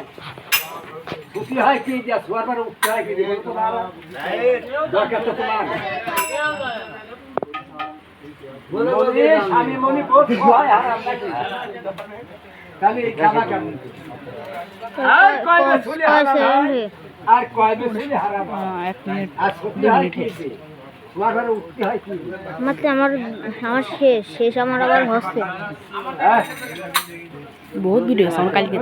হয় উঠি হয় কি দিয়া শোয়ার পরে উঠতে হয় কি বলো তো বাবা দরকার তো তোমার বলে স্বামী মনি বোধ হয় হারাম নাকি খালি খানা কেমন আর কয় বছরে হারাম হয়? আর কয় বছরে হারাম হয়? এক মিনিট আর সত্যি হয় হয় মাত্র আমার আমার শেষ শেষ আমার আবার হচ্ছে। হ্যাঁ। বহুত ভিডিও আছে আমার কালকে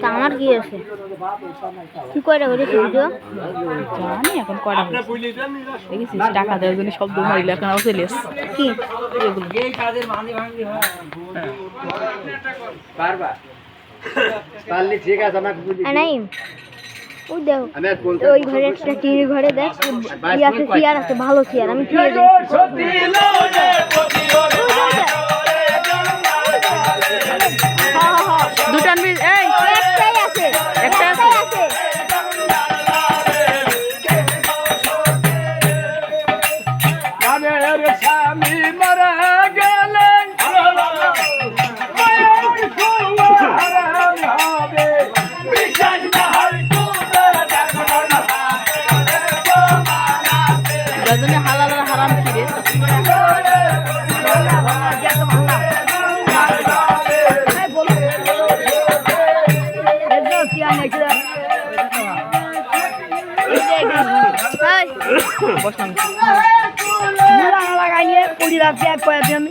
তা আমার কি আছে? কি কয়টা করেছি ভিডিও জানি এখন কয়টা হয়েছে। দেখেছিস টাকা দেওয়ার জন্য শব্দ মারিলে এখন আবার চলে এসছে। কি? এগুলো পারবা পারলে ঠিক আছে আমাকে ওই দেখো ওই ঘরে একটা টিভি ঘরে দেখ ইয়াতে চেয়ার আছে ভালো চেয়ার আমি কিনে দিই দুটো রজনী হালাল হারাম কি রে বসলাম কুড়ি রাখছি এক কয়েছি আমি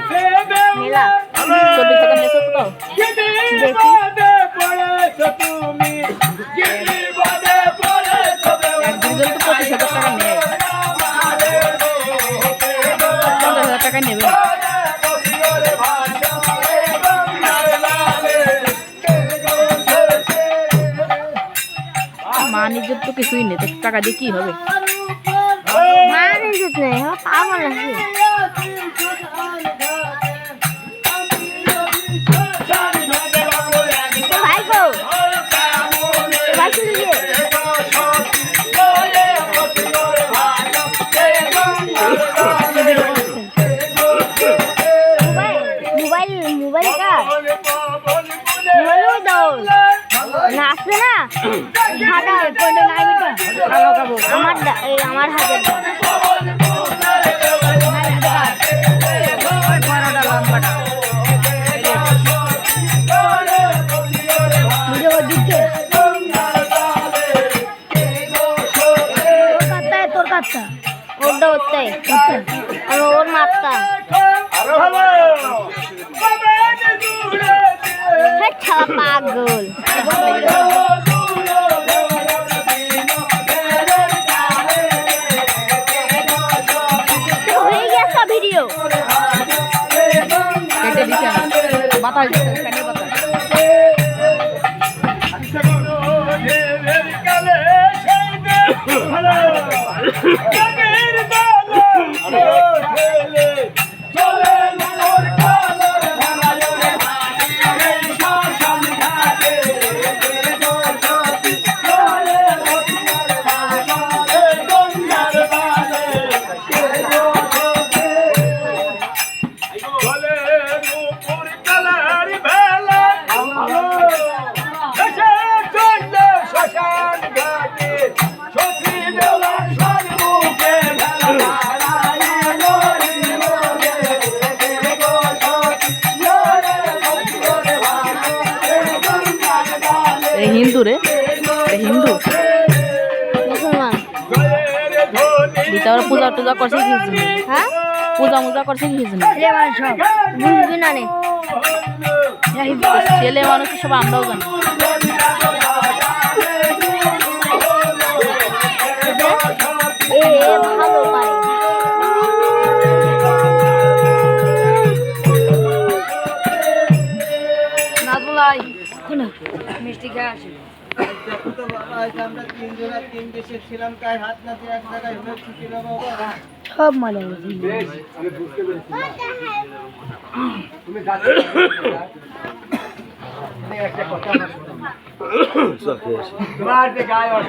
টাকা নেয়। পঞ্চাশ হাজার টাকা নেবে। মা নিজের তো কিছুই নেই টাকা দিয়ে কি হবে? মা নিজের নেই হ্যাঁ ওরটা ওরটাই আর ওর হ্যাঁ পাগল। হয়ে গেছে ভিডিও। কেটে দিতে টুজা করছে কি হ্যাঁ? পূজা মুজা করছে কি ছেলে মানুষ বুঝবি না নে। ছেলে মানুষ সব আমরাও জানি। ভালো মিষ্টি খেয়ে দেখো তো বাবা আজ আমরা তিনজনা তিন দেশে ছিলাম তাই হাত নাতে এক জায়গায় হয়ে ছুটি বাবা সব গেছে। আমি বুঝতে পেরেছি। তুমি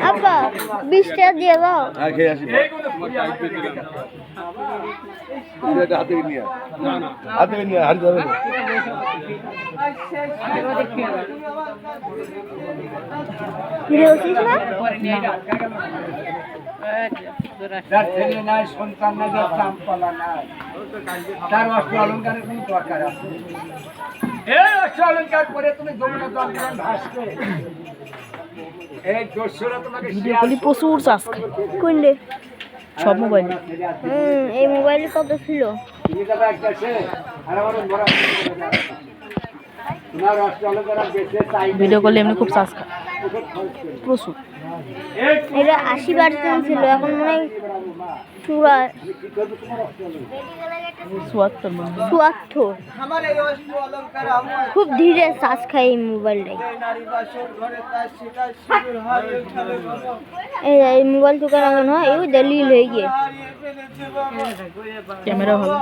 আব্বা বিশটা দিয়ে দাও। দিকে যাচ্ছে। ফিরে আসিস না যার নাই সন্তান নাই চামপালা নাই তার অস্ত্র অলঙ্কারের কোনো দরকার আছে এই অস্ত্র অলঙ্কার করে তুমি যমুনা ভাসবে। এই দস্যুরা তোমাকে প্রচুর চাষ খায় কোনলে সব মোবাইল। হুম এই মোবাইল কত ছিল। ভিডিও করলে এমনি খুব খায় প্রচুর। এটা আশি পার্সেন্ট ছিল এখন মনে হয় চুরা চুয়াত্তর খুব ধীরে শ্বাস খায় এই মোবাইলটাই। এই মোবাইল দোকান এমন হয় এই দলিল হয়ে গিয়ে। ক্যামেরা ভালো।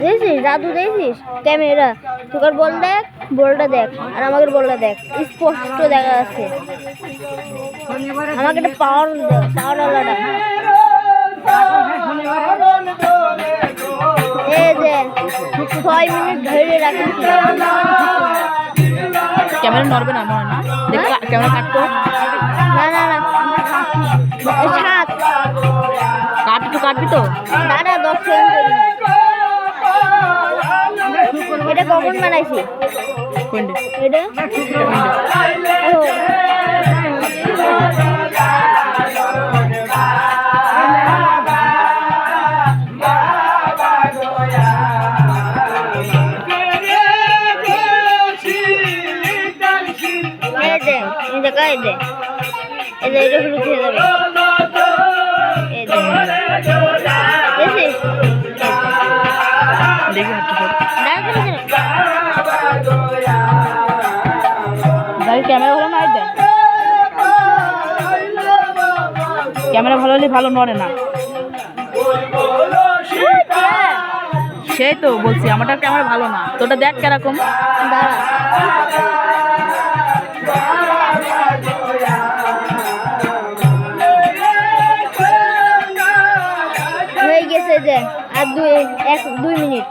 দেখছিস? দাদু দেখছিস? ক্যামেরা। তোকার বল দেখ। বলটা দেখ আর আমাকে বলটা দেখ। স্পষ্ট দেখা যাচ্ছে। আমাকে একটা পাওয়ার দেখ পাওয়ার আলাদা। এই যে ছয় মিনিট ধরে রাখছি। ক্যামেরা নড়বে না মনে না। ক্যামেরা কাটতো না না না। সাত। কাট একটু কাটবি তো। দাদা দশ সেকেন্ড এটা কখন বানাইছি? কোনটা এটা? দে দে এটা? হলুদ হয়ে যাবে দেখি। হাঁটতে ক্যামেরা ভালো হলে ভালো নড়ে না। সেই তো বলছি আমারটা ক্যামেরা ভালো না। তোটা দেখ কেরকম। হয়ে গেছে যে, আর দুই এক দুই মিনিট।